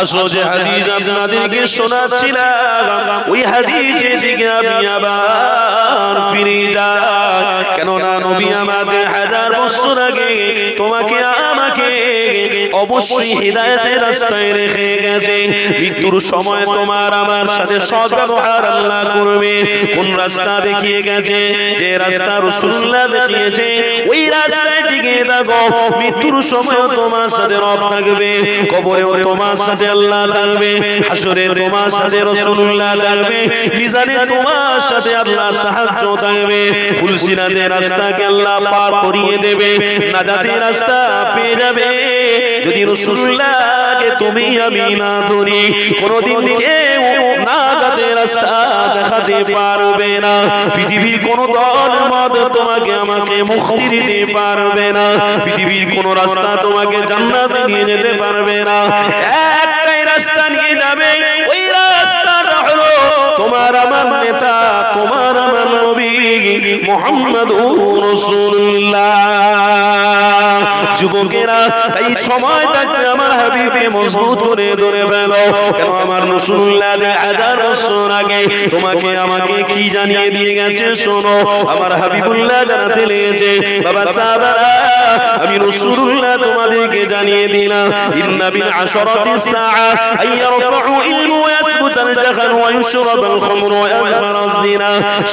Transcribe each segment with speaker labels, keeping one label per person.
Speaker 1: আসো যে হাদিস আপনাদেরকে শোনাচ্ছিলাম। ওই হাদিসের দিকে আমি আবার ফিরে যাই। কেননা নবী আমাদের হাজার বছর আগে তোমাকে, আমাকে অবশ্যই হৃদায়তের রাস্তায় রেখে গেছে। মৃত্যুর সময় তোমার আমার সাথে সৎ ব্যবহার আল্লাহ করবে। কোন রাস্তা দেখিয়ে গেছে? যে রাস্তা রসুল্লাহ দেখিয়েছে, ওই রাস্তায় টিকে থাকো। মৃত্যুর সময় তোমার সাথে রব থাকবে। কবরেও তোমার সাথে আল্লাহ থাকবে। হাসরে তোমার সাথে রসুল্লাহ থাকবে। মিজানে তোমার সাথে আল্লাহ সাহায্য থাকবে। ফুলসিরাতে রাস্তাকে আল্লাহ পার করিয়ে দেবে। নাজাতের রাস্তা পেয়ে যাবে। যদি রসুল্লাহকে তুমি আমি না ধরি, কোনদিন কেউ নাজাতের রাস্তা দেখাতে পারবে না। পৃথিবীর কোন দল মত তোমাকে আমাকে মুক্তি দিতে পারবে না। পৃথিবীর কোন রাস্তা তোমাকে জান্নাতে নিয়ে যেতে পারবে না। একটাই রাস্তা নিয়ে যাবে, ওই তোমার আমার নেতা, তোমার আমার নবী মোহাম্মদ যুবকেরা তাই সময় থাকতে আমার হাবিবকে মজবুত করে ধরে ফেল। কেন আমার রসুল্লাহ হাজার বছর আগে তোমাকে আমাকে কি জানিয়ে দিয়ে গেছে, শোনো। আমার হাবিবুল্লাহ জানাতে লেগেছে বাবা সাহাবারা, আমি রসুল্লাহ তোমাদেরকে জানিয়ে দিলাম, ইন্না বিল আশরাতি সাআ আইয়ারফাউ ইলমু ওয়ায়াথবুত আল জাহাল ওয়া ইউশরাব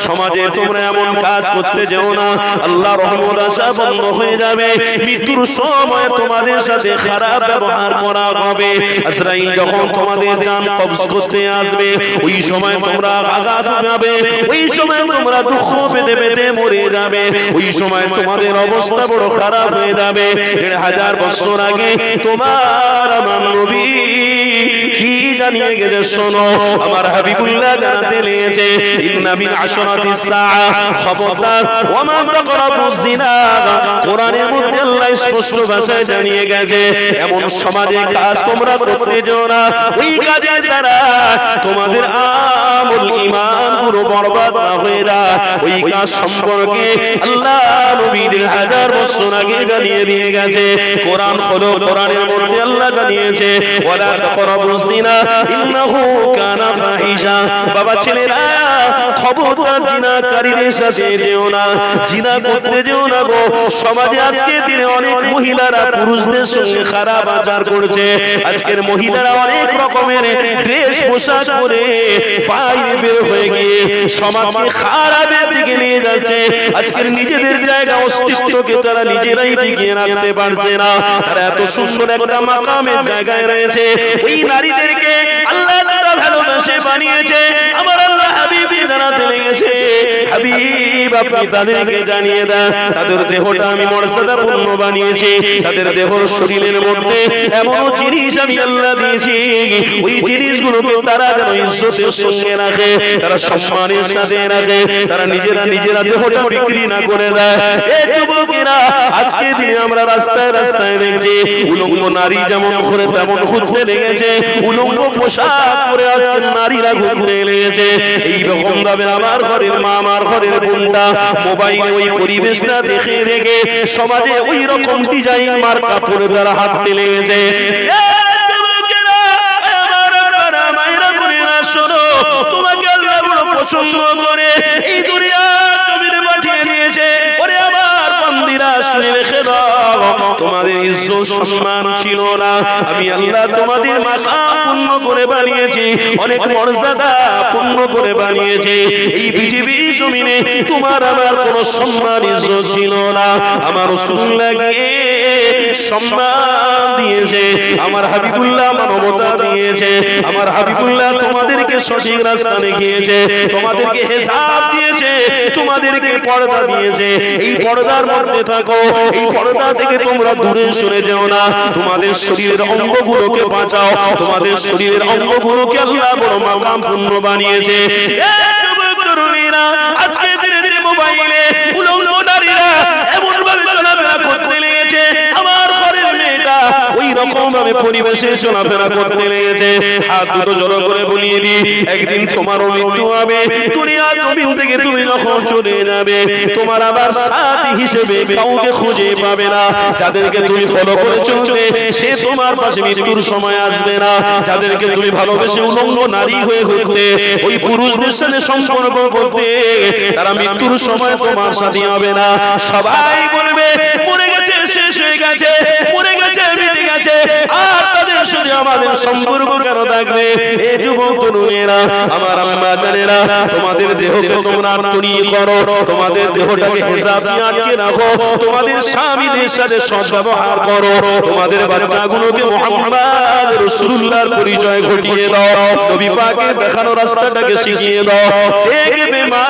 Speaker 1: সমাজে তোমরা এমন কাজ করতে যেও না। আল্লাহ রহমত আশা বন্ধ হয়ে যাবে। মৃত্যুর সময় তোমাদের সাথে খারাপ ব্যবহার করা হবে। আজরাইল যখন তোমাদের জান কবজ করতে আসবে, ওই সময় তোমরা আঘাত পাবে। ওই সময় তোমরা দুঃখ পেতে পেতে মরে যাবে। ওই সময় তোমাদের অবস্থা বড় খারাপ হয়ে যাবে। দেড় হাজার বছর আগে তোমার আমার নবী কি জানিয়ে গেছে শোনো? আমার হাবিবুল্লাহ জানাতে লেগেছে ইন্না মিন আশরাতি সাআ খবরদার ওয়া জিনা কোরআনের মধ্যে আল্লাহ স্পষ্ট ভাষায় জানিয়ে গেছে এমন সমাজে কাজ তোমরা করতে যেও না। ওই কাজের দ্বারা তোমাদের আমল ঈমান পুরো বরবাদ না হয়ে ওই কাজ সম্পর্কে আল্লাহ নবীর হাজার বছর আগে জানিয়ে দিয়ে গেছে। কোরআন হলো কোরআনের মধ্যে আল্লাহ জানিয়েছে ওয়ালা তাকরাবু জিনা ইন্নাহু কানা ফাহিশা। বাবা ছেলেরা খবরদার জিনাকারীদের সাথে যেও না জিনা করতে যেও না গো। সমাজে আজকে দিনে অনেক মহিলারা পুরুষদের সঙ্গে খারাপ আচার করছে। আজকের মহিলারা অনেক রকমের ড্রেস পোশাক পরে বাইরে বের হয়ে গিয়ে সমাজকে খারাপের দিকে নিয়ে যাচ্ছে। আজকের নিজেদের জায়গা অস্তিত্বকে তারা নিজেরাই টিকিয়ে রাখতে পারছে না। তারা এত সুন্দর একটা মাকামের জায়গায় রয়েছে। ওই নারীদেরকে আল্লাহ তারা ভালোবাসে বানিয়েছে আমার আল্লাহ হাবিব আপনি তাদেরকে জানিয়ে দেন, তাদের দেহটা আমি বানিয়েছি। তাদের দেহর শরীরের মধ্যে এমন জিনিস আমি আল্লাহ দিয়েছি। ওই জিনিসগুলোকে তারা যেন ইজ্জতের সঙ্গে রাখে, তারা সম্মানের সাথে রাখে, তারা নিজেরা নিজেরা দেহটা বিক্রি না করে দেয়। এ যুবকেরা, আজকে দিনে আমরা রাস্তায় রাস্তায় দেখছি, উলঙ্গ নারী যেমন ঘুরে তেমন ঘুরতে লেগেছে, উলঙ্গ পোশাক পরে আজকে নারীরা ঘুরতে লেগেছে এইরকম ভাবে আমার ঘরের মা, আমার ঘরের বোনটা মোবাইলে ওই পরিবেশটা দেখে রেখে সমাজে ওই রকম ডিজাইন মার কাপড়ে তারা হাত লেগেছে তোমাদের ইজ্জত সম্মান ছিল না। আমি আল্লাহ তোমাদের মাথা পূর্ণ করে বানিয়েছি, অনেক মর্যাদা পূর্ণ করে বানিয়েছি। এই পৃথিবীর জমিনে তোমার আমার কোনো সম্মান ইজ্জত ছিল না। আমার রাসূলুল্লাহ গিয়ে সম্মান দিয়েছে, আমার হাবিবুল্লাহ মানবতা দিয়েছে, আমার হাবিবুল্লাহ তোমাদেরকে সঠিক রাস্তা দেখিয়েছে, তোমাদেরকে হেসাব দিয়েছে, তোমাদেরকে পর্দা দিয়েছে। এই পর্দার মধ্যে থাকো, এই পর্দা থেকে তোমরা দূরে সরে যাও না। তোমাদের শরীরের অঙ্গগুলোকে বাঁচাও, তোমাদের শরীরের অঙ্গগুলোকে আল্লাহ বড় মাকাম পূর্ণ বানিয়েছে। তরুণীরা, আজকে দিনে যে মোবাইলে উলঙ্গ নারীরা এমন ভাবে চলাফেরা
Speaker 2: পরিবেশে চলাফেরা করতে লেগেছে। দুটো জড়ো করে বলিয়ে একদিন তোমারও মৃত্যু হবে। থেকে তুমি যখন চলে যাবে, তোমার আবার সাথী হিসেবে কাউকে খুঁজে পাবে না। যাদেরকে তুমি ফলো করে সে তোমার পাশে মৃত্যুর সময় আসবে না। যাদেরকে তুমি ভালোবেসে উলঙ্গ নারী হয়ে ওই পুরুষদের সাথে সম্পর্ক করতে, তারা মৃত্যুর সময় তোমার সাথে হবে না। সবাই বলবে, মরে গেছে, শেষ হয়ে গেছে, মরে গেছে, মিটে গেছে। আর পরিচয় ঘটিয়ে দাও, নবী দেখানো রাস্তাটাকে শিখিয়ে দাও। দেখবে মা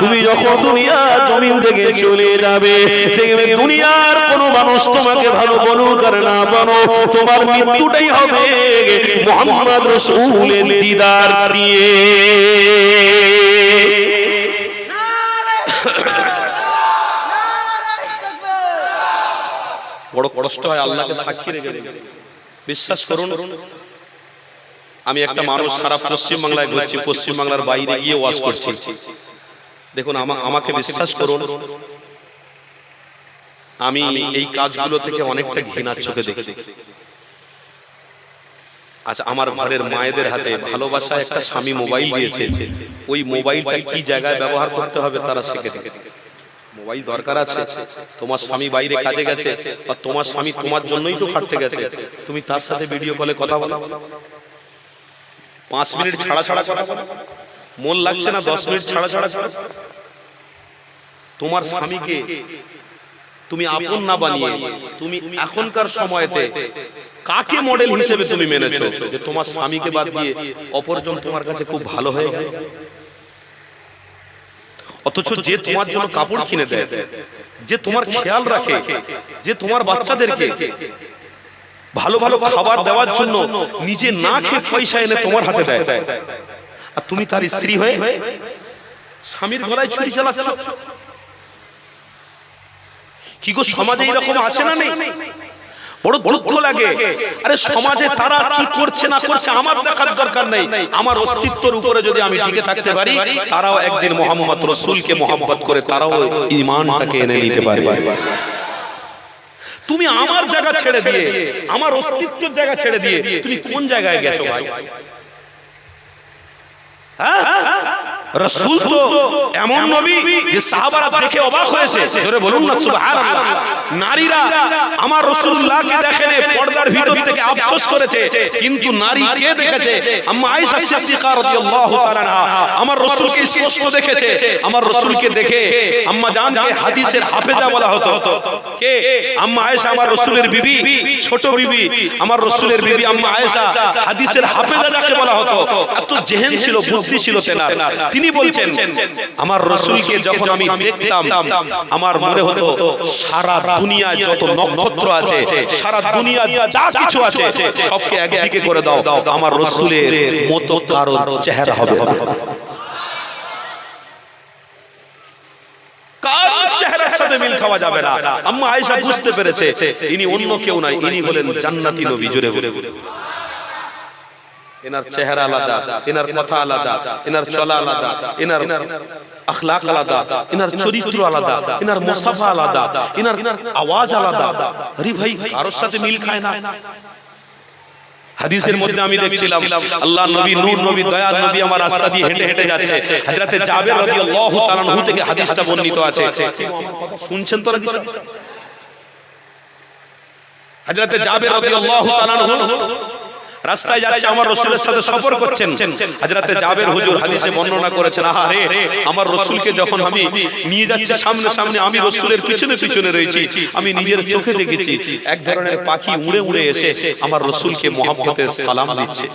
Speaker 2: তুমি যখন দুনিয়া জমিন থেকে চলে যাবে, দেখবে দুনিয়ার কোনো মানুষ তোমাকে ভালো বলুক আর না বলো তোমার মৃত্যুটাই হবে মোহাম্মদ রসুলের দিদার দিয়ে। বড় কষ্ট হয় আল্লাহকে সাক্ষী রেখে বিশ্বাস করুন আমি একটা মানুষ সারা পশ্চিম বাংলায় ঘুরছি পশ্চিম বাংলার বাইরে গিয়ে ওয়াজ করছি। দেখুন আমাকে বিশ্বাস করুন। আমি এই কাজগুলো থেকে অনেকটা ঘৃণার চোখে দেখি। আচ্ছা আমার ঘরের মায়েদের হাতে ভালোবাসা একটা স্বামী মোবাইল দিয়েছে। ওই মোবাইলটা কি জায়গায় ব্যবহার করতে হবে তারা শিখে? দেখে মোবাইল দরকার আছে। তোমার স্বামী বাইরে কাজে গেছে আর তোমার স্বামী তোমার জন্যই তো খাটতে গেছে। তুমি তার সাথে ভিডিও কলে কথা বলো। পাঁচ মিনিট ছাড়া ছাড়া কথা মন লাগছে না দশ মিনিট ছাড়া ছাড়া তোমার স্বামীকে তুমি আপন না বানিয়ে তুমি এখনকার সময়তে কাকে মডেল হিসেবে তুমি মেনেছো? যে তোমার স্বামীকে বাদ দিয়ে অপরজন তোমার কাছে খুব ভালো হয়ে গেল। অথচ যে তোমার জন্য কাপড় কিনে দেয় যে তোমার খেয়াল রাখে যে তোমার বাচ্চাদেরকে ভালো ভালো খাবার দেওয়ার জন্য নিজে না খেয়ে পয়সা এনে তোমার হাতে দেয়। আর তুমি তার স্ত্রী হয়ে স্বামীর গলায় ছুরি চালাচ্ছ। কি গো সমাজে এরকম আছে না নেই? বড় দুঃখ লাগে। আরে সমাজে তারা কি করছে না করছে আমার দেখার দরকার নেই। আমার অস্তিত্বের উপরে যদি আমি টিকে থাকতে পারি তারাও একদিন মোহাম্মদ রসুলকে মোহাম্মত করে তারাও ইমানটাকে এনে নিতে পারবে তুমি আমার জায়গা ছেড়ে দিয়ে আমার অস্তিত্বের জায়গা ছেড়ে দিয়ে তুমি কোন জায়গায় গেছো ভাই? রসুল তো এমন নবী যে সাহাবারা দেখে অবাক হয়েছে। জোরে বলুন না, সুবহানাল্লাহ। নারীরা আমার রাসূলুল্লাহকে দেখেনে পর্দার ভিতর থেকে আফসোস করেছে। কিন্তু নারী কে দেখেছে? আম্মা আয়েশা সিদ্দিকা রাদিয়াল্লাহু তাআলা আনহা। আমার রাসূলকে স্পষ্ট দেখেছে। আমার রাসূলকে দেখে আম্মা জানকে হাদিসের হাফেজা বলা হতো। কে? আম্মা আয়েশা আমার রাসূলের বিবি, ছোট বিবি। আমার রাসূলের বিবি আম্মা আয়েশা হাদিসের হাফেজা যাকে বলা হতো। এত জেহেন ছিল, বুদ্ধি ছিল তেনার। তিনি বলছেন আমার রসুলকে যখন আমি দেখতাম আমার মনে হতো সারা দুনিয়ায় যত নক্ষত্র আছে সারা দুনিয়া যা কিছু আছে সবকে একদিকে করে দাও। আমার রসুলের মতো কারও চেহারা হবে না। চেহারার সাথে মিল খাওয়া যাবে না। আম্মা আয়েশা বুঝতে পেরেছে ইনি অন্য কেউ নাই ইনি হলেন জান্নাতি নবী জোরে বলে এনার চেহারা আলাদা এনার কথা আলাদা এনার চলা আলাদা এনার আখলাক আলাদা এনার চরিত্র আলাদা এনার আলাদা এনার আওয়াজ আলাদা। আরে ভাই, কারোর সাথে মিল খায় না। হাদিসের মধ্যে আমি দেখছিলাম, আল্লাহ নবী, নূর নবী নবী আমার রাস্তা দিয়ে হেঁটে হেঁটে যাচ্ছে। জাবের রাদিয়াল্লাহু তাআলা থেকে হাদিসটা বর্ণিত আছে। শুনছেন তো হযরতে জাবের রাদিয়াল্লাহু তাআলা রাস্তায় যাচ্ছে আমার রসুলের সাথে সফর করছেন। হাজরাতে জাবের হুজুর হাদিসে বর্ণনা করেছেন আহা রে আমার রসুলকে যখন আমি নিয়ে যাচ্ছি সামনে সামনে আমি রসুলের পিছনে পিছনে রয়েছি আমি নিজের চোখে দেখেছি এক ধরনের পাখি উড়ে উড়ে এসে আমার রসুলকে মহাব্বতের সালাম দিচ্ছে।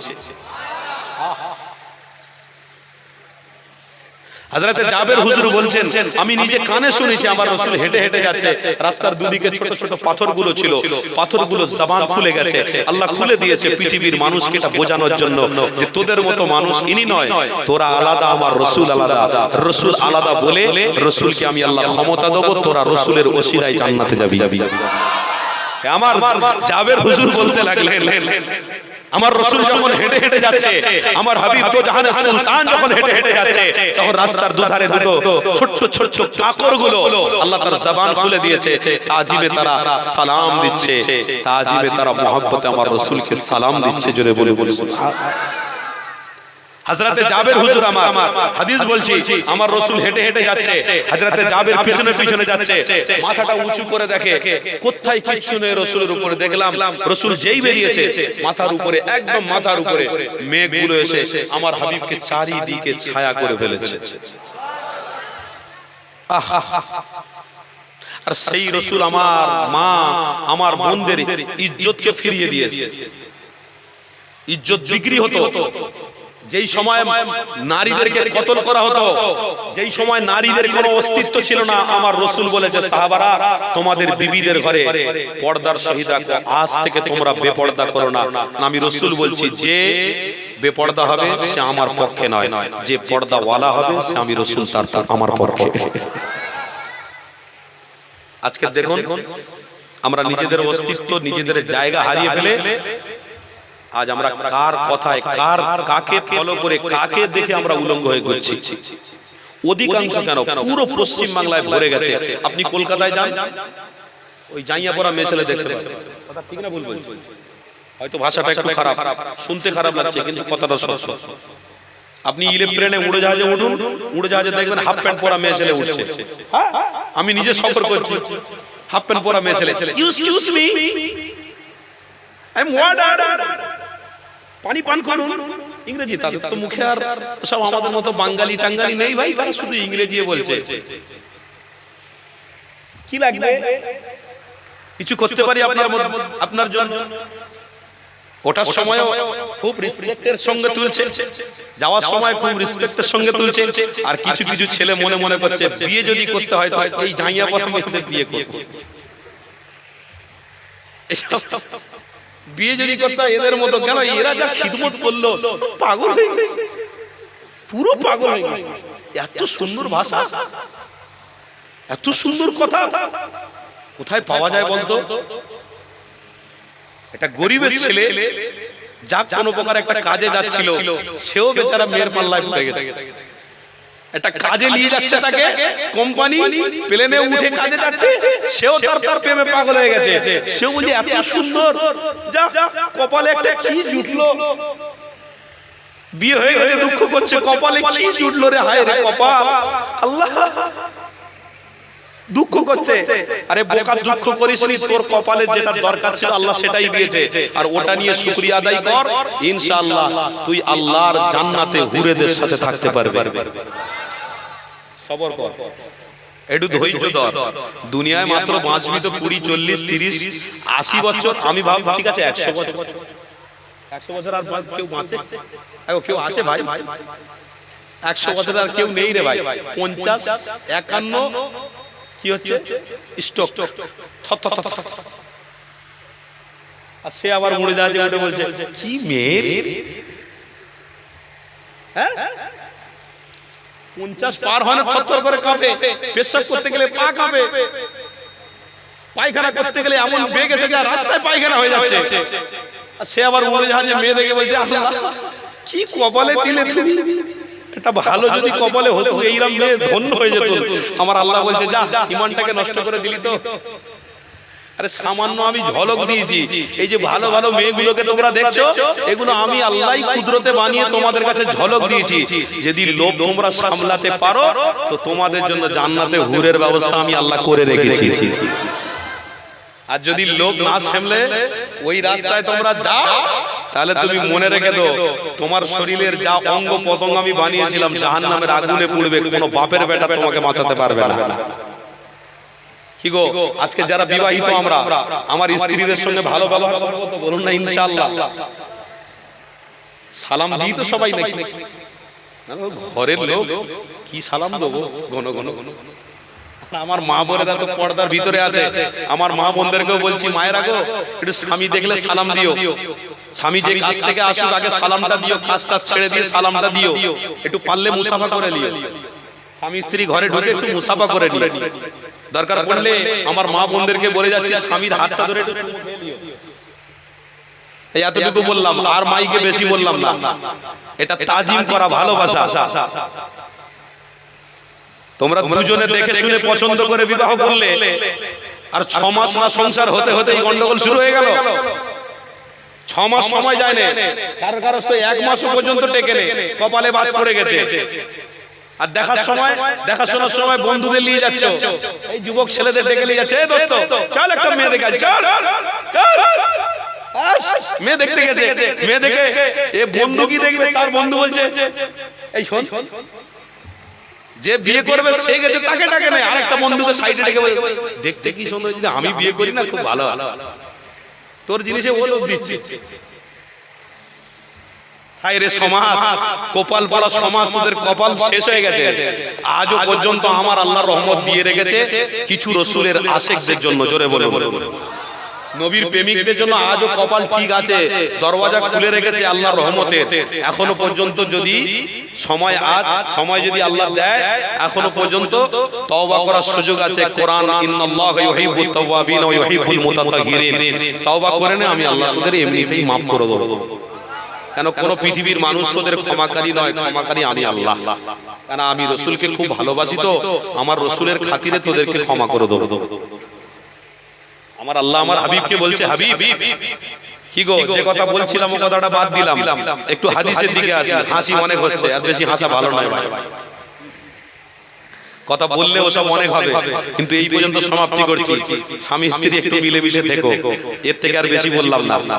Speaker 2: হাজরাতে জাবের হুজুর বলছেন আমি নিজে কানে শুনেছি আমার রসুল হেঁটে হেঁটে যাচ্ছে রাস্তার দুদিকে ছোট ছোট পাথরগুলো ছিল পাথরগুলো জবান খুলে গেছে আল্লাহ খুলে দিয়েছে পৃথিবীর মানুষকে এটা বোঝানোর জন্য যে তোদের মতো মানুষ ইনি নয় তোরা আলাদা আমার রসুল আলাদা রসুল আলাদা বলে রসুলকে আমি আল্লাহ ক্ষমতা দেবো তোরা রসুলের ওসিরায় জান্নাতে যাবি। যাবি। আমার জাবের হুজুর বলতে লাগলেন আমার রসুল যখন হেঁটে হেঁটে যাচ্ছে আমার হাবিব তো জাহানের সুলতান যখন হেঁটে হেঁটে যাচ্ছে তখন রাস্তার দুধারে দুটো ছোট্ট ছোট্ট কাকরগুলো আল্লাহ তার জবান খুলে দিয়েছে তাজিবে তারা সালাম দিচ্ছে তাজিবে তারা মহব্বতে আমার রসুলকে সালাম দিচ্ছে জোরে বলে বলে হযরতে জাবের হুজুর আমার। হাদিস বলছি আমার রাসূল হেঁটে হেঁটে যাচ্ছে হযরতে জাবের পিছনে পিছনে যাচ্ছে মাথাটা উঁচু করে দেখে কোথায় কিচ্ছু নেই রাসূলের উপরে দেখলাম রাসূল যেই বেরিয়েছে মাথার উপরে একদম মাথার উপরে মেঘগুলো এসে আমার হাবিবকে চারিদিকে ছায়া করে ফেলেছে। আহ আর সেই রসুল আমার মা আমার বোনদের ইজ্জতকে ফিরিয়ে দিয়েছে। ইজ্জত বিক্রি হতো। যেই সময় নারীদেরকে কতল করা হতো, যেই সময় নারীদের কোনো অস্তিত্ব ছিল না, আমার রসুল বলেছে, সাহাবারা, তোমাদের বিবিদের ঘরে পর্দার সহিত আজ থেকে তোমরা বেপর্দা করো না। আমি রসুল বলছি, যে বেপর্দা হবে, সে আমার পক্ষে নয়। যে পর্দা ওয়ালা হবে, সে আমি রসুল, তার তার আমার পক্ষে। আজকে দেখুন, আমরা নিজেদের অস্তিত্ব, নিজেদের জায়গা হারিয়ে ফেলে আজ আমরা কার কথায় কার কাকে ফলো করে কাকে দেখে আমরা উলঙ্গ হয়ে ঘুরছি? অধিকাংশ কেন? পুরো পশ্চিম বাংলায় ভরে গেছে। আপনি কলকাতায় যান? ওই জাইয়া পড়া মেছেলে দেখতে পাবেন। কথা ঠিক না ভুল বলছি? হয়তো ভাষাটা একটু খারাপ শুনতে খারাপ লাগছে কিন্তু কথাটা সত্য। আপনি ইলেকট্রেনে উড়ে জাহাজে উঠুন উড়ে জাহাজে দেখবেন হাফ প্যান্ট পরা মেয়ে ছেলে উঠছে। আমি নিজে সফর করছি। হাফ প্যান্ট পরা মেয়ে ছেলে। Excuse me I am water পানি পান করুন। ইংরেজি তাদের তো মুখে আর সব আমাদের মতো বাঙালি টাঙ্গালি নেই ভাই তারা শুধু ইংরেজি বলছে। কি লাগবে? কিছু করতে পারি আপনার আপনার জন্য। ওটার সময় খুব রেসপেক্টের সঙ্গে তুলছে। যাওয়ার সময় খুব রেসপেক্টের সঙ্গে তুলছে। আর কিছু কিছু ছেলে মনে মনে করছে বিয়ে যদি করতে হয় তো এই জাইয়া বিয়ে করব। বিয়ে যদি করতে এদের মতো, কেন এরা যা খিদমত করল, পাগল হয়ে। পুরো পাগল হয়ে। এত সুন্দর ভাষা, এত সুন্দর কথা কোথায় পাওয়া যায় বলতো একটা গরিবের ছেলে যা কোনো প্রকার একটা কাজে যাচ্ছিল, সেও বেচারা মেয়ের পাল্লায় পড়ে গেছে একটা কাজে নিয়ে যাচ্ছে তাকে কোম্পানি প্লেনে উঠে কাজে যাচ্ছে সেও তার তার প্রেমে পাগল হয়ে গেছে। সেও বলছে এত সুন্দর যা কপালে একটা কি জুটলো। বিয়ে হয়ে গেছে দুঃখ করছে কপালে কি জুটলো রে হায় রে কপাল। আল্লাহ। দুঃখ করছে। আরে বোকা দুঃখ করিস নি তোর কপালে যেটা দরকার ছিল আল্লাহ সেটাই দিয়েছে। আর ওটা নিয়ে শুকরিয়া আদায় কর। ইনশাআল্লাহ তুই আল্লাহর জান্নাতে হুরেদের সাথে থাকতে পারবি সবর কর। একটু ধৈর্য ধর। দুনিয়ায় মাত্র বাঁচবি তো কুড়ি চল্লিশ তিরিশ আশি বছর আমি ভাব ঠিক আছে একশো বছর। একশো বছর আর কেউ বাঁচে? কেউ আছে ভাই? একশো বছর আর কেউ নেই রে ভাই। পঞ্চাশ একান্ন কি হচ্ছে? স্টক। আর সে আবার মরে যাচ্ছে বলছে কি মেয়ে? হ্যাঁ? পঞ্চাশ পার হয় না থরথর করে কাঁপে, পেশাব করতে গেলে পা কাঁপে। পায়খানা করতে গেলে এমন বেগ এসে যায়, রাস্তায় পায়খানা হয়ে যাচ্ছে। সে আবার উড়ে জাহাজে মেয়ে দেখে বলছে, আল্লাহ, কি কপালে দিলে এটা ভালো যদি কপালে হতো এইরকম মেয়ে ধন্য হয়ে যেত। আমার আল্লাহ বলছে, যা, ইমানটাকে নষ্ট করে দিলি তো। আরে সামান্য আমি ঝলক দিয়েছি। এই যে ভালো ভালো মেয়েগুলোকে তোমরা দেখছ এগুলো আমি আল্লাহই কুদরতে বানিয়ে তোমাদের কাছে ঝলক দিয়েছি। যদি লোভ তোমরা সামলাতে পারো তো তোমাদের জন্য জান্নাতে হুরের ব্যবস্থা আমি আল্লাহ করে রেখেছি। আর যদি লোভ না সামলে ওই রাস্তায় তোমরা যাও তাহলে তুমি মনে রেখে দাও তোমার শরীরের যা অঙ্গ পতঙ্গ আমি বানিয়েছিলাম জাহান্নামের আগুনে পুড়বে কোনো বাপের বেটা তোমাকে বাঁচাতে পারবে না। কি গো আজকে যারা বিবাহিত আমরা আমার স্ত্রীদের সঙ্গে ভালো ব্যবহার করব তো বলুন না ইনশাআল্লাহ। সালাম দিই তো সবাই নাকি ঘরের লোক কি সালাম দেবো ঘন ঘন আমার মা বোনেরা তো পর্দার ভিতরে আছে। আমার মা বোনদেরকেও বলছি মায়েরা গো একটু স্বামী দেখলে সালাম দিও। স্বামী যে কাজ থেকে আসুক আগে সালামটা দিও কাজটা ছেড়ে দিয়ে সালামটা দিও। একটু পারলে মুসাফা করে দিও স্বামী স্ত্রী ঘরে ঢুকে একটু মুসাফা করে নি দরকার পড়লে আমার মা বোনদেরকে বলে যাচ্ছি স্বামীর হাতটা ধরে একটু। এই এতটুকু বললাম আর মাইকে বেশি বললাম না। এটা তাজিম করা ভালোবাসা। তোমরা দুজনে দেখে শুনে পছন্দ করে বিবাহ করলে আর ছ মাস না সংসার হতে হতে এই গন্ডগোল শুরু হয়ে গেল। ছ মাস সময় যায় না। কারও কারও তো এক মাসও পর্যন্ত টেকে কপালে বাদ পড়ে গেছে। আর দেখার সময় দেখাশোনার সময় বন্ধুদের নিয়ে যাচ্ছ। এই যুবক ছেলেদের ডেকে নিয়ে যাচ্ছে। "এই দোস্ত চল একটা মেয়ে দেখে চল মেয়ে দেখতে গেছে। মেয়ে দেখে এ বন্ধু কি দেখবে? তার বন্ধু বলছে এই শোন যে বিয়ে করবে সে গেছে তাকে ডাকে না আরেকটা বন্ধুকে সাইডে ডেকে বলে, দেখতে কি সুন্দর? যদি আমি বিয়ে করি না খুব ভালো ভালো তোর জিনিসে ও লোভ দিচ্ছে। হায় রে সমাজ, কপাল সমাজ তোদের কপাল শেষ হয়ে গেছে। আজও পর্যন্ত আমার আল্লাহ রহমত দিয়ে রেখেছে কিছু রসুলের আশেকদের জন্য, জোরে বলে বলে নবীর প্রেমিকদের জন্য আজও কপাল ঠিক আছে, দরওয়াজা খুলে রেখেছে আল্লাহর রহমতে এখনও পর্যন্ত যদি সময় আজ, সময় যদি আল্লাহ দেয়, এখনও পর্যন্ত তওবা করার সুযোগ আছে। কোরআন, ইন্নাল্লাহ ইউহিব্বুত তাওয়াবিন ওয়া ইউহিব্বুল মুতাতাহহিরিন তওবা করে নে, আমি আল্লাহ তোদের এমনিতেই maaf করে দেব। কেন কোন পৃথিবীর মানুষ তোদের ক্ষমাকারী নয় ক্ষমাকারী আমি আল্লাহ। কেন আমি রসুলকে খুব ভালোবাসি তো আমার রসুলের খাতিরে তোদেরকে ক্ষমা করে দেবো। আমার আল্লাহ আমার হাবিবকে বলছে হাবিব কি গো যে কথা বলছিলাম ও কথাটা বাদ দিলাম। একটু হাদিসের দিকে আসি হাসি অনেক হচ্ছে আর বেশি হাসা ভালো নয় ভাই। কথা বললে ওসব অনেক হবে। কিন্তু এই পর্যন্ত সমাপ্তি করছি। স্বামী স্ত্রী একটু মিলেমিশে থেকো। এর থেকে আর বেশি বললাম না।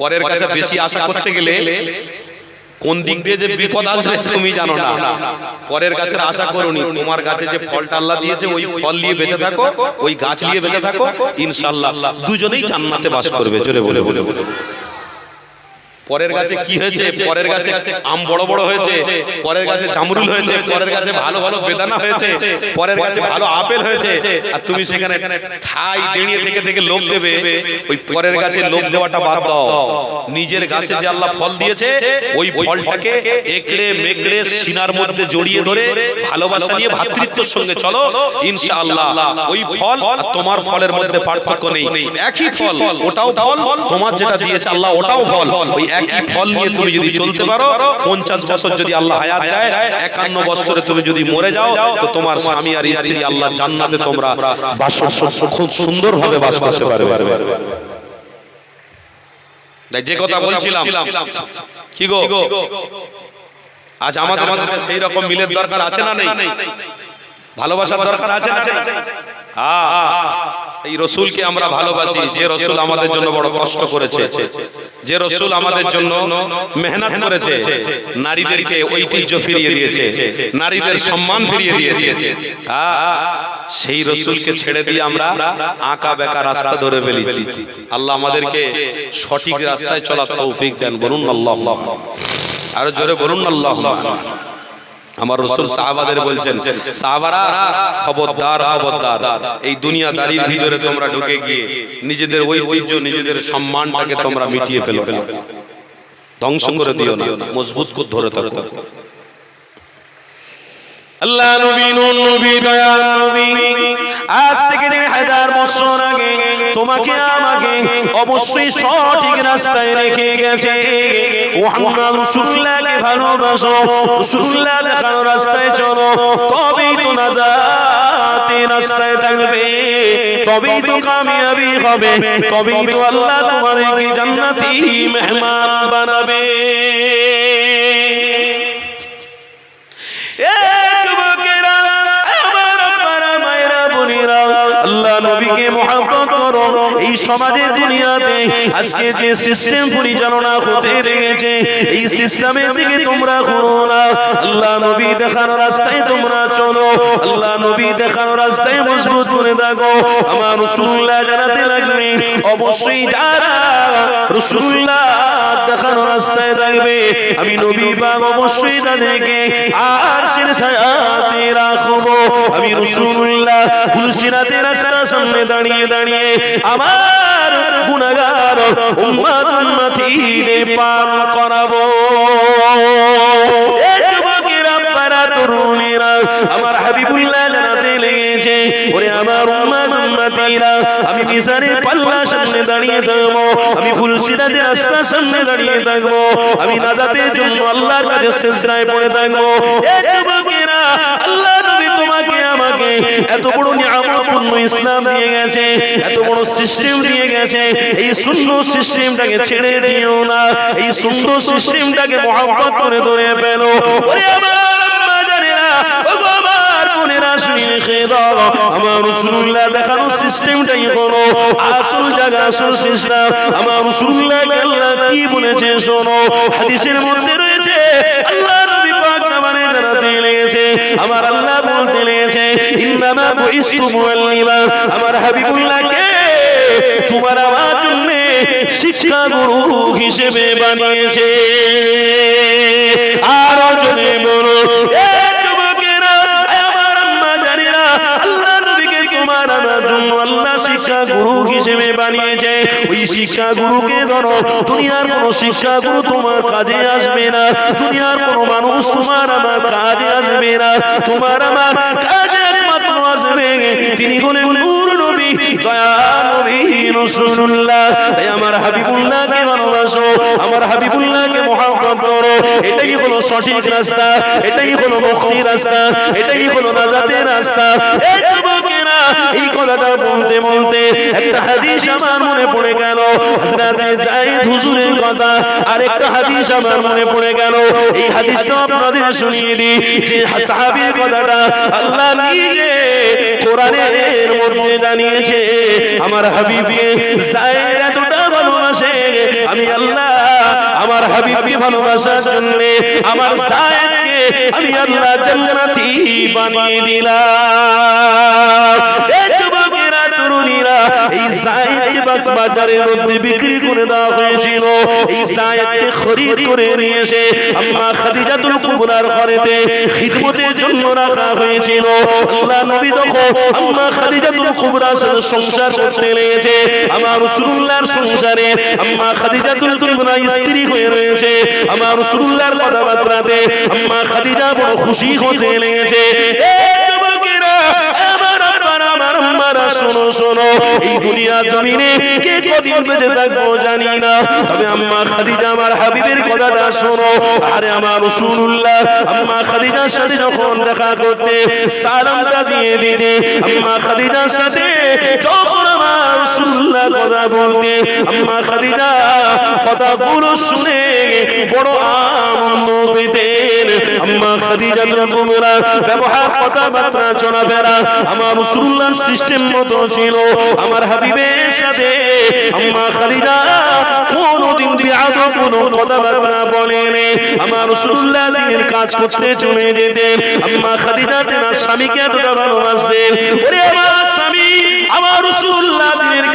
Speaker 2: পরের কাছে বেশি আশা করতে গেলে কোন দিক দিয়ে যে বিপদ আসবে তুমি জানো না। পরের গাছের আশা করুনি তোমার গাছে যে ফলটা আল্লাহ দিয়েছে ওই ফল নিয়ে বেঁচে থাকো ওই গাছ নিয়ে বেঁচে থাকো ইনশাআল্লাহ দুজনেই জান্নাতে বাস করবে জোরে বলে বলে বলে। পরের গাছে কি হয়েছে? পরের গাছে আম বড় বড় হয়েছে। পরের গাছে জামরুল হয়েছে। পরের গাছে ভালো ভালো বেদানা হয়েছে। পরের গাছে ভালো আপেল হয়েছে। আর তুমি সেখানে ঠাই দাঁড়িয়ে থেকে থেকে লোভ দেবে। ওই পরের গাছে লোভ দেওয়াটা বাদ দাও। নিজের গাছে যে আল্লাহ ফল দিয়েছে ওই ফলটাকে একড়ে মেকড়ে সিনার মধ্যে জড়িয়ে ধরে ভালোবাসা নিয়ে ভ্রাতৃত্বের সঙ্গে চলো। ইনশাআল্লাহ। ওই ফল আর তোমার ফলের মধ্যে পার্থক্য নেই। একই ফল ওটাও ফল। তোমার যেটা দিয়েছে আল্লাহ ওটাও ফল। ওই একই ফল নিয়ে তুমি যদি চলতে পারো, পঞ্চাশ বছর যদি আল্লাহ হায়াত দেয়, একান্ন বছরে তুমি যদি মরে যাও, তো তোমার স্বামী আর স্ত্রী আল্লাহ জান্নাতে তোমরা বাস খুব সুন্দরভাবে বাস করতে পারবে। যে কথা বলছিলাম, কি গো? আজ আমাদের মধ্যে সেই রকম মিলের দরকার আছে না নেই? ভালোবাসার দরকার আছে না? হ্যাঁ এই রসুলকে আমরা ভালোবাসি, যে রসুল আমাদের জন্য বড় কষ্ট করেছে, যে রসুল আমাদের জন্য মেহনত করেছে, নারীদেরকে ঐতিহ্য ফিরিয়ে দিয়েছে, নারীদের সম্মান ফিরিয়ে দিয়েছে। সেই রসুলকে ছেড়ে দিয়ে আমরা আঁকা বেকা রাস্তা ধরে ফেলেছি। আল্লাহ আমাদেরকে সঠিক রাস্তায় চলার তৌফিক দেন, বলুন আল্লাহ আরও জোরে বলুন আল্লাহ আমার রসুল সাহাবাদের বলছেন সাহাবারা খবরদার খবরদার এই দুনিয়াদারির ভিতরে তোমরা ঢুকে গিয়ে নিজেদের ঐতিহ্য নিজেদের সম্মানটাকে তোমরা মিটিয়ে ফেলো। ধ্বংস করে দিও না। মজবুত করে ধরে থাকো।
Speaker 1: আল্লাহ নবী, নূর নবী, দয়াল নবী। আজ থেকে হাজার বছর আগে তোমাকে আমাকে অবশ্যই সঠিক রাস্তায় রেখে গেছে। মুহাম্মদ রাসূলুল্লাহকে ভালোবাসো, রাসূলুল্লাহ দেখানো রাস্তায় চলো। তবেই তো নাজাতে রাস্তায় থাকবে। তবেই তো কামিয়াবি হবে। তবেই তো আল্লাহ তোমাদেরকে জান্নাতি মেহমান বানাবে। আল্লাহ নবীকে মহাব্বত করো। এই সমাজে দুনিয়াতে আজকে যে সিস্টেম পরিচালনা হতে লেগেছে, এই সিস্টেমের দিকে তোমরা করো না। আল্লাহ নবী দেখানো রাস্তায় তোমরা চলো। আল্লাহ নবী দেখানো রাস্তায় মজবুত করে থাকো। আমার রসুল্লাহ জানাতে লাগবে, অবশ্যই যারা রসুল্লাহ দেখানো রাস্তায় থাকবে, আমি নবী পাক অবশ্যই তাদেরকে আর সের ছায়াতে রাখব। আমি রসুল্লাহ ফুলসিরাতে রাস্তা রাস্তার সামনে দাঁড়িয়ে দাঁড়িয়ে আমার গুণাগার উম্মাদ উম্মাতিদের পার করাবো। এই যুবকের আপনারা তরুণীরা, আমার হাবিবুল্লাহ জানাতে লেগেছে, ওরে আমার উম্মাদ উম্মাতিরা আমি মিজানের পাল্লা সামনে দাঁড়িয়ে থাকব, আমি ফুলসিরাজের রাস্তা সামনে দাঁড়িয়ে থাকব, আমি নাজাতের জন্য আল্লাহর কাছে শেষরায় পড়ে থাকব। এ যুবক এত বড় নিয়ামতপূর্ণ ইসলাম দিয়ে গেছে, এত বড় সিস্টেম দিয়ে গেছে, এই সুন্দর সিস্টেমটাকে ছেড়ে দিও না, এই সুন্দর সিস্টেমটাকে মহব্বত করে ধরে পেল আমার সিস্টেমটাই কি বলেছে শোনো, হাদিসের মধ্যে রয়েছে, আল্লাহ লেগেছে আমার আল্লাহ বলতে লেগেছে, ইন্নামা বুইস্তু মুআল্লিমা আমার হাবিবুল্লাহকে তোমার আমার জন্য শিক্ষা গুরু হিসেবে বানিয়েছে। আরও জনে বলো শিক্ষা গুরু হিসেবে বানিয়েছে। ওই শিক্ষা গুরুকে ধরো, দুনিয়ার কোন শিক্ষা গুরু তোমার কাজে আসবে না। দুনিয়ার কোন মানুষ তোমার আমার কাজে আসবে না। তোমার আমার কাজে একমাত্র আসবে। তিনি হলেন নূর নবী দয়া নবী রাসূলুল্লাহ। তাই আমার হাবিবুল্লাহকে ভালোবাসো আমার হাবিবুল্লাহকে মহব্বত করো। এটাই হলো সঠিক রাস্তা এটাই হলো মুক্তির রাস্তা এটাই হলো নাজাতের রাস্তা। এই এই কথাটা বলতে বলতে একটা হাদিস আমার মনে পড়ে গেল। হযরতে জায়েদ হুজুরের কথা, আরেকটা হাদিস আমার মনে পড়ে গেল। এই হাদিসটা আপনাদের শুনিয়ে দিই যে সাহাবীর কথাটা আল্লাহ নিজে কোরআনের মধ্যে জানিয়েছে, আমার হাবিবকে জায়েদ এতটা ভালোবাসে, আমি আল্লাহ আমার হাবিবকে ভালোবাসার জন্য আমার জায়েদকে আমি আল্লাহ জান্নাতি বানিয়ে দিলাম। তরুণীরা এই জায়েদকে বাজারের মধ্যে বিক্রি করে দেওয়া হয়েছিল। এই জায়েদকে খরিদ করে নিয়ে এসে আম্মা খাদিজাতুল কুবরার ঘরেতে খিদমতের জন্য রাখা হয়েছিল। আল্লাহ নবী তখন আম্মা খাদিজাতুল কুবরার সাথে সংসার করতে আমার রাসূলুল্লাহর সংসারে আম্মা খাদিজাতুল কুবরা স্ত্রী হয়ে রয়েছে। আমার কথাবার্তাতে আম্মা খাদিজা বড় খুশি হতে লেগেছে। আম্মারা শোনো শোনো এই দুনিয়া জমিনে কে কদিন বেঁচে থাকব জানি না। তবে আম্মা খাদিজা আমার হাবিবের কথাটা শোনো। আরে আমার রসুল্লাহ আম্মা খাদিজার সাথে যখন দেখা করতে সালামটা দিয়ে দিতে আম্মা খাদিজার সাথে যখন রাসূলুল্লাহ কথা বলতে আম্মা খাদিজা কথাগুলো শুনে বড় আনন্দ পেতেন। আম্মা খাদিজা কুবরা ব্যবহার, কথাবার্তা, চলাফেরা আমার রাসূলুল্লাহর সিস্টেম মতো ছিল। আমার হাবিবের সাথে আম্মা খাদিজা কোনদিন বিআদব কোনো কথাবার্তা বলেন। আমার রাসূলুল্লাহ দিনের কাজ করতে চলে যেতেন। আম্মা খাদিজা তেনার স্বামীকে এতটা ভালোবাসতেন। ওরে আমার আমার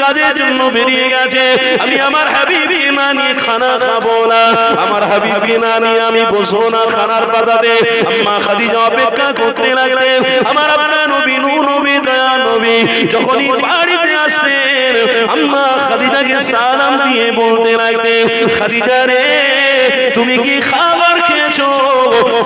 Speaker 1: কাজের জন্য বেরিয়ে গেছে। আমি আমার হাবিবকে না নিয়ে খানা খাব না। আমার হাবিবকে না নিয়ে আমি বসবো না খানার পাতাতে আম্মা খাদিজা অপেক্ষা করতে লাগলেন। আমার নবী নূর নবী, দয়া নবী, যখনই বাড়িতে আসতেন আম্মা খাদিজাকে সালাম দিয়ে বলতে লাগতেন খাদিজা রে, তুমি কি খাবার খেয়েছো?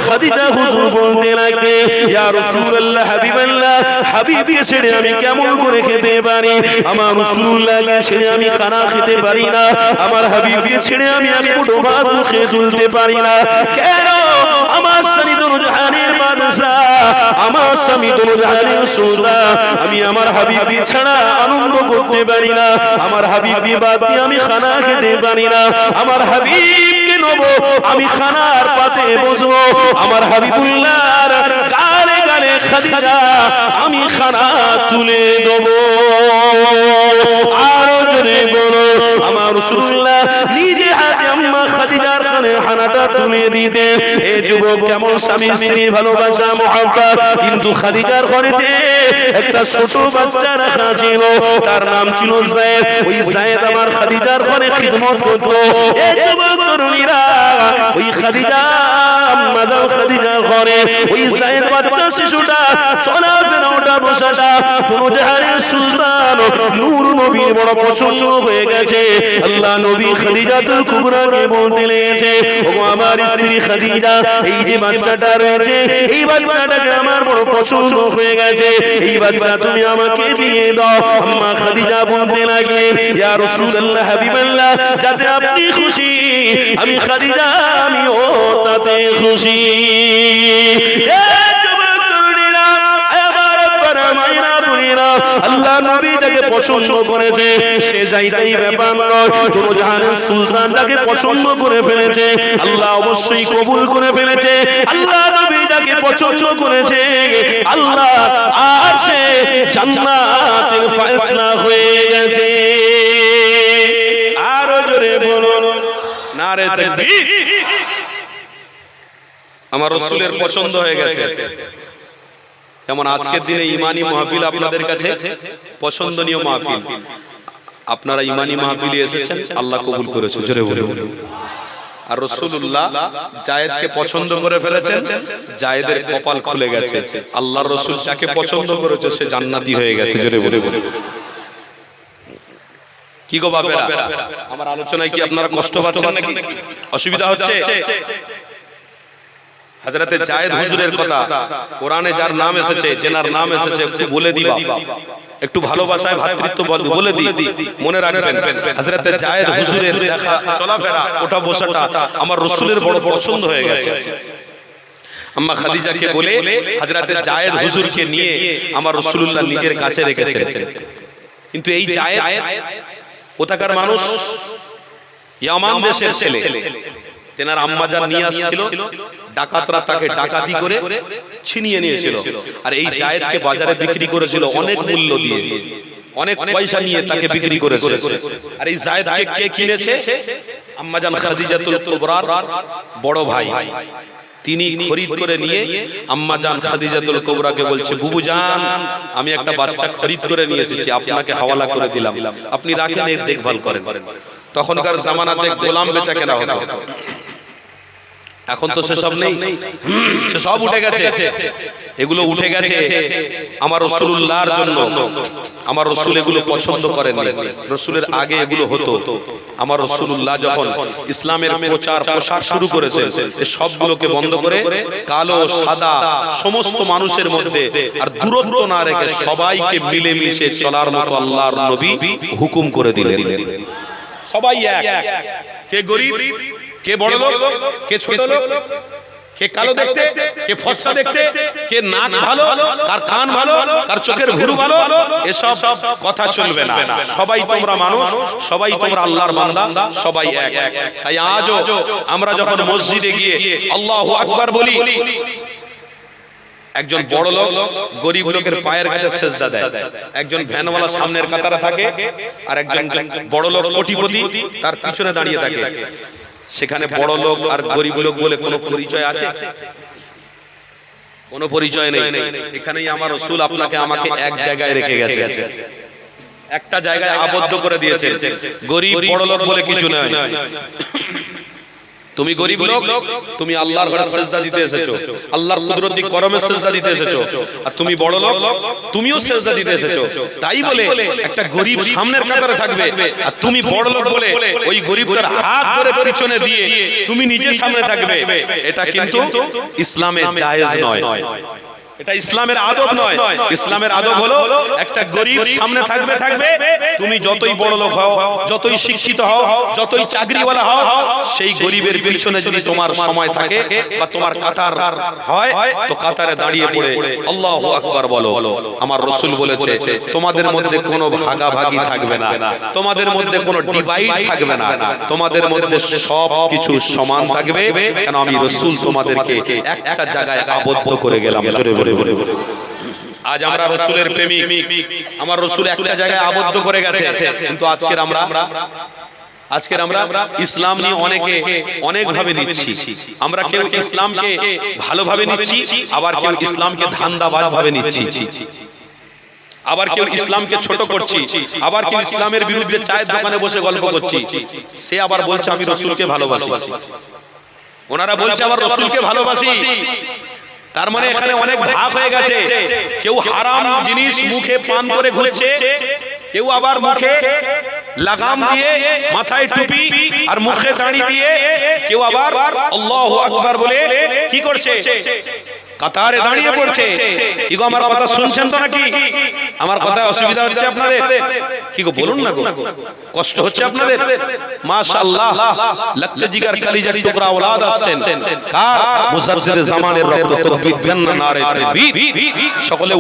Speaker 1: খাদিজা হুজুর বলতে লাগতে ইয়া রাসূলুল্লাহ, হাবিবাল্লাহ, হাবিবকে ছেড়ে আমি কেমন করে খেতে পারি? আমার রাসূলুল্লাহকে ছেড়ে আমি খানা খেতে পারি না। আমার হাবিবকে ছেড়ে আমি এক মুঠো ভাত মুখে তুলতে পারি না। কেন? আমার স্বামী তো জাহানের বাদশা আমার স্বামী তো জাহানের সুলতান। আমি আমার হাবিবি ছাড়া আনন্দ করতে পারি না। আমার হাবিবি বাদ আমি খানা খেতে পারি না। আমার হাবিবকে নেব, আমি খানার পাতে বসবো। আমার হাবিবুল্লাহর গালে গালে খাদিজা, আমি খানা তুলে দেব। আর জোরে বলো, আমার রসুল্লাহ নিজে হাতে আম্মা খাদিজার কানে হানাটা তুলে দিতে। এ যুবক কেমন স্বামী স্ত্রী ভালোবাসা, মহব্বত? কিন্তু খাদিজার ঘরেতে একটা ছোট বাচ্চা রাখা ছিল। তার নাম ছিল জায়েদ। ওই জায়েদ আমার খাদিজার ঘরে খিদমত করতো। এ যুবক তরুণীরা, ওই খাদিজা আম্মাজান খাদিজা ঘরে। ওই জায়েদ বাচ্চা শিশুটা চলাফেরা ওটা বসাটা। কোন জাহারের সুলতান নূর নবীর বড় পছন্দ হয়ে গেছে। আল্লাহ নবী খাদিজাতুল কুবরাকে বলতে লেগেছে ও আমার স্ত্রী খাদিজা, এই যে বাচ্চাটা রয়েছে, এই বাচ্চাটাকে আমার বড় পছন্দ হয়ে গেছে। এই বাচ্চা তুমি আমাকে দিয়ে দাও। আম্মা খাদিজা বলতে লাগলে ইয়া রাসূলুল্লাহ, হাবিবাল্লাহ, যাতে আপনি খুশি। আমি খাদিজা, আমিও তাতে খুশি। বোনেরা, আল্লাহ নবী যাকে পছন্দ করেছে সে যাইতেই ব্যাপার নয়। কোন জাহানের সুলতান যাকে পছন্দ করে ফেলেছে আল্লাহ অবশ্যই কবুল করে ফেলেছে। আল্লাহ নবী যাকে পছন্দ করেছে আল্লাহ আর সে জান্নাতের ফয়সালা হয়ে গেছে। আরও জোরে বলুন
Speaker 2: নারে তাকবীর। আমার রসুলের পছন্দ হয়ে গেছে। যেমন আজকের দিনে ইমানি মাহফিল আপনাদের কাছে পছন্দনীয় মাহফিল? আপনারা ইমানি মাহফিলে এসেছেন? আল্লাহ কবুল করেছে জোরে বলুন। আর রসুল্লাহ জায়েদকে পছন্দ করে ফেলেছেন জায়েদের কপাল খুলে গেছে। আল্লাহর রসুল যাকে পছন্দ করেছে সে জান্নাতি হয়ে গেছে জোরে বলে বলে কি গো বাপেরা? আমার আলোচনায় কি আপনারা কষ্ট পাচ্ছেন নাকি? অসুবিধা হচ্ছে। হযরতে জায়েদ হুজুরের কথা কোরআনে যার নাম এসেছে জেনার নাম এসেছে একটু বলে দিবা। একটু ভালোবাসায় ভ্রাতৃত্ব বল- বলে দি মনে রাখবেন হযরতে জায়েদ হুজুরের দেখা চলাফেরা ওটা বসাটা আমার রসুলের বড় পছন্দ হয়ে গেছে। আম্মা খাদিজাকে বলে হযরতে জায়েদ হুজুরকে নিয়ে আমার রাসূলুল্লাহ নিজের কাছে রেখেছেন। কিন্তু এই জায়েদ কোথাকার মানুষ ইয়ামান দেশের ছেলে। তেনার আম্মাজান নিয়ে আসছিল ডাকাতরা তাকে ডাকাতি করে ছিনিয়ে নিয়েছিল। আর এই জায়েদকে বাজারে বিক্রি করেছিল অনেক মূল্য দিয়ে। অনেক পয়সা নিয়ে তাকে বিক্রি করেছে। আর এই জায়েদকে কে কিনেছে? আম্মাজান খাদিজাতুল কুবরার বড় ভাই। তিনি খরিদ করে নিয়ে আম্মা জান খাদিজাতুল কুবরাকে বলছে বুবু জান আমি একটা বাচ্চা খরিদ করে নিয়ে এসেছি আপনাকে হাওয়ালা করে দিলাম। আপনি রাখেন এর দেখভাল করেন। তখনকার জামানাতে গোলাম বেচা কেনা হতো। এখন তো সেসব নেই। সেসব উঠে গেছে। এগুলো উঠে গেছে আমার রসুল্লাহর জন্য। আমার রসুল এগুলো পছন্দ করেন রসুলের আগে এগুলো হতো। আমার রসুল্লাহ যখন ইসলামের প্রচার প্রসার শুরু করেছে সবগুলোকে বন্ধ করে কালো সাদা সমস্ত মানুষের মধ্যে আর দূরত্ব না রেখে সবাইকে মিলেমিশে চলার মতো আল্লাহর নবী হুকুম করে দিলেন। সবাই এক। কে গরিব? কে বড় লোক কে ছোট লোক কে কালো দেখতে কে ফর্সা দেখতে কে নাক ভালো কার কান ভালো কার চোখের ভুরু ভালো এসব কথা চলবে না। সবাই তোমরা মানুষ সবাই তোমরা আল্লাহর বান্দা সবাই এক। তাই আজও আমরা যখন মসজিদে গিয়ে আল্লাহু আকবার বলি একজন বড় লোক গরিব লোকের পায়ের কাছে সেজদা দেয়। একজন ভ্যানওয়ালা সামনের কাতারে থাকে আর একজন বড় লোক কোটিপতি তার পিছনে দাঁড়িয়ে থাকে সেখানে বড় লোক আর গরিব লোক বলে কোনো পরিচয় আছে? কোনো পরিচয় নেই। এখানেই আমার রসুল আপনাকে আমাকে এক জায়গায় রেখে গেছে। একটা জায়গায় আবদ্ধ করে দিয়েছে। গরিব বড় লোক বলে কিছু নয় তুমি গরিব লোক তুমি আল্লাহর ঘরে সেজদা দিতে এসেছ। আল্লাহর কুদরতি করমে সেজদা দিতে এসেছ। আর তুমি বড় লোক তুমিও সেজদা দিতে এসেছ। তাই বলে একটা গরিব সামনের কাতারে থাকবে। আর তুমি বড় লোক বলে ওই গরিবটার হাত ধরে পিছনে দিয়ে তুমি নিজে সামনে থাকবে। এটা কিন্তু ইসলামের জায়েজ নয়। এটা ইসলামের আদব নয়। ইসলামের আদব হলো একটা গরিব সামনে থাকবে থাকবে তুমি যতই বড় লোক হও যতই শিক্ষিত হও যতই চাকরিওয়ালা হও সেই গরিবের পিছনে যদি তোমার সময় থাকে বা তোমার কাতার হয় তো কাতারে দাঁড়িয়ে পড়ে আল্লাহু আকবার বলো। আমার রসুল বলেছে তোমাদের মধ্যে কোনো ভাগাভাগি থাকবে না। তোমাদের মধ্যে কোনো ডিভাইড থাকবে না। তোমাদের মধ্যে সব কিছু সমান থাকবে। কেন আমি রসুল তোমাদেরকে একটা জায়গায় আবদ্ধ করে গেলাম জোরে বলে বলে আজ আমরা রসুলের প্রেমিক। আমার রসুল একটা জায়গায় আবদ্ধ করে গেছে। কিন্তু আজকের আমরা আজকের আমরা ইসলাম নিয়ে অনেকে অনেক ভাবে নিচ্ছি। আমরা কেউ ইসলামকে ভালোভাবে নিচ্ছি, আবার কেউ ইসলামকে ধান্দাবাজ ভাবে নিচ্ছি। আবার কেউ ইসলামকে ছোট করছি, আবার কেউ ইসলামের বিরুদ্ধে চায়ের দোকানে বসে গল্প করছি। সে আবার বলছে, আমি রসুলকে ভালোবাসি। ওনারা বলছে আবার রসুলকে ভালোবাসি। তার মানে এখানে অনেক ভাগ হয়ে গেছে। কেউ হারাম জিনিস মুখে পান করে ঘুরছে। কেউ আবার মুখে লাগাম দিয়ে মাথায় টুপি আর মুখে দাঁড়ি দিয়ে কেউ আবার আল্লাহু আকবার বলে কি করছে? কাতারে দাঁড়িয়ে পড়ছে। কি গো আমার কথা শুনছেন তো নাকি? আমার কথায় অসুবিধা হচ্ছে আপনাদের? কি গো বলুন না গো। কষ্ট হচ্ছে আপনাদের? মাশাআল্লাহ। লাগতে জিগার কালিজার টুকরা اولاد আছেন। কার?
Speaker 1: মুজাদ্দিদে জামানের রক্ত তকবীর দেন না নারে তাকবীর সকলে